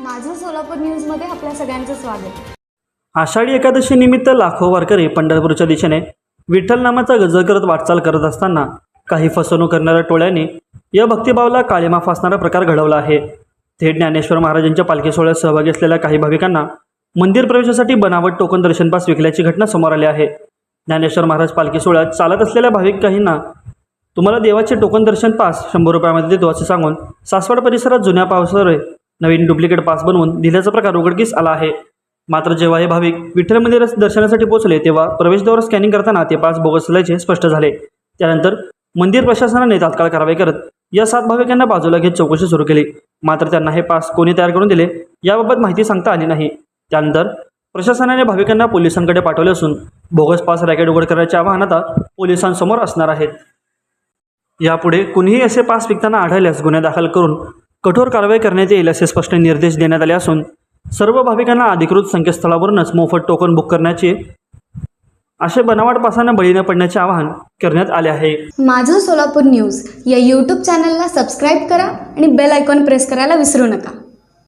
माझं सोलापूर न्यूजमध्ये आपल्या सगळ्यांचं स्वागत. आषाढी एकादशी निमित्त लाखो वारकरी पंढरपूरच्या दिशेने विठ्ठल नामाचा गजर करत वाटचाल करत असताना काही फसवणूक करणाऱ्या टोळ्यांनी या भक्तिभावाला काळीमा फासणारा प्रकार घडवला आहे. थेट ज्ञानेश्वर महाराजांच्या पालखी सोहळ्यात सहभागी असलेल्या काही भाविकांना मंदिर प्रवेशासाठी बनावट टोकन दर्शन पास विकल्याची घटना समोर आली आहे. ज्ञानेश्वर महाराज पालखी सोहळ्यात चालत असलेल्या भाविक काहींना तुम्हाला देवाचे टोकन दर्शन पास शंभर रुपयामध्ये देतो असे सांगून सासवड परिसरात जुन्या पावसावर नवीन डुप्लिकेट पास बनवून दिल्याचा प्रकार उघडकीस आला आहे. मात्र जेव्हा हे भाविक विठ्ठल मंदिर दर्शनासाठी पोहोचले तेव्हा प्रवेशद्वार स्कॅनिंग करताना ते पास बोगस असल्याचे स्पष्ट झाले. त्यानंतर मंदिर प्रशासनाने तात्काळ कारवाई करत या सात भाविकांना बाजूला घेत चौकशी सुरू केली. मात्र त्यांना हे पास कोणी तयार करून दिले याबाबत माहिती सांगता आली नाही. त्यानंतर प्रशासनाने भाविकांना पोलिसांकडे पाठवले असून बोगस पास रॅकेट उघड करण्याचे आवाहन आता पोलिसांसमोर असणार आहेत. यापुढे कुणीही असे पास विकताना आढळल्यास गुन्हे दाखल करून कठोर कारवाई करण्यात येईल असे स्पष्ट निर्देश देण्यात आले असून सर्व भाविकांना अधिकृत संकेतस्थळावरूनच मोफत टोकन बुक करण्याचे असे बनावट पासांना बळी न पडण्याचे आवाहन करण्यात आले आहे. माझं सोलापूर न्यूज या यूट्यूब चॅनलला सबस्क्राईब करा आणि बेल आयकॉन प्रेस करायला विसरू नका.